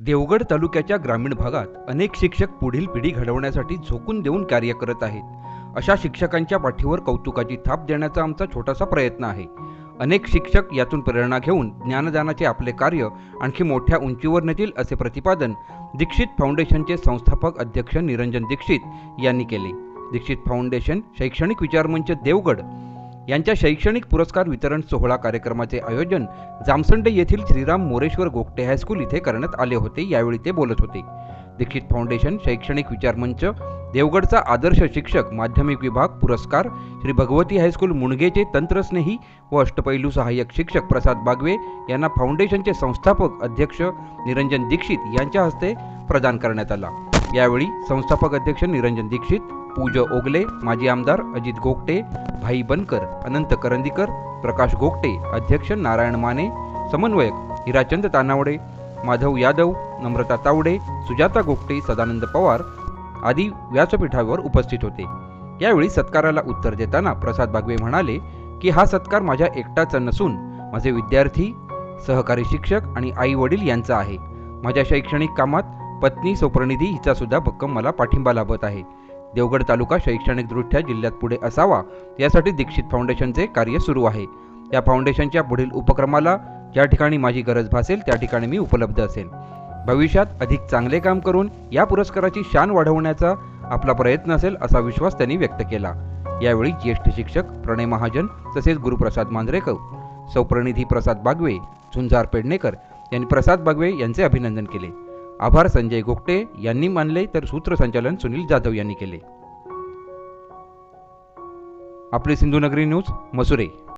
देवगड तालुक्याच्या ग्रामीण भागात अनेक शिक्षक पुढील पिढी घडवण्यासाठी झोकून देऊन कार्य करत आहेत. अशा शिक्षकांच्या पाठीवर कौतुकाची थाप देण्याचा आमचा छोटासा प्रयत्न आहे. अनेक शिक्षक यातून प्रेरणा घेऊन ज्ञानदानाचे आपले कार्य आणखी मोठ्या उंचीवर नेतील असे प्रतिपादन दीक्षित फाउंडेशनचे संस्थापक अध्यक्ष निरंजन दीक्षित यांनी केले. दीक्षित फाउंडेशन शैक्षणिक विचारमंच देवगड यांच्या शैक्षणिक पुरस्कार वितरण सोहळा कार्यक्रमाचे आयोजन जामसंडे येथील श्रीराम मोरेश्वर गोगटे हायस्कूल इथे करण्यात आले होते. यावेळी ते बोलत होते. दीक्षित फाउंडेशन शैक्षणिक विचार मंच देवगडचा आदर्श शिक्षक माध्यमिक विभाग पुरस्कार श्री भगवती हायस्कूल मुणगेचे तंत्रस्नेही व अष्टपैलू सहाय्यक शिक्षक प्रसाद बागवे यांना फाउंडेशनचे संस्थापक अध्यक्ष निरंजन दीक्षित यांच्या हस्ते प्रदान करण्यात आला. यावेळी संस्थापक अध्यक्ष निरंजन दीक्षित पूज ओगले माजी आमदार अजित गोगटे भाई बनकर अनंत करंदीकर प्रकाश गोगटे अध्यक्ष नारायण माने समन्वयक हिराचंद तानावडे माधव यादव नम्रता तावडे सुजाता गोगटे सदानंद पवार आदी व्यासपीठावर उपस्थित होते. यावेळी सत्काराला उत्तर देताना प्रसाद बागवे म्हणाले की हा सत्कार माझ्या एकटाचा नसून माझे विद्यार्थी सहकारी शिक्षक आणि आई वडील यांचा आहे. माझ्या शैक्षणिक कामात पत्नी सोप्रनिधी हिचा सुद्धा भक्कम मला पाठिंबा लाभत आहे. देवगड तालुका शैक्षणिकदृष्ट्या जिल्ह्यात पुढे असावा. यासाठी दीक्षित फाउंडेशनचे कार्य सुरू आहे. या फाउंडेशनच्या पुढील उपक्रमाला ज्या ठिकाणी माझी गरज भासेल त्या ठिकाणी मी उपलब्ध असेल. भविष्यात अधिक चांगले काम करून या पुरस्काराची शान वाढवण्याचा आपला प्रयत्न असेल असा विश्वास त्यांनी व्यक्त केला. यावेळी ज्येष्ठ शिक्षक प्रणय महाजन तसेच गुरुप्रसाद मांजरेकर सौप्रणिधी प्रसाद बागवे झुंजार पेडणेकर यांनी प्रसाद बागवे यांचे अभिनंदन केले. आभार संजय गोगटे यांनी मानले तर सूत्रसंचालन सुनील जाधव यांनी केले. आपली सिंधुनगरी न्यूज मसुरे.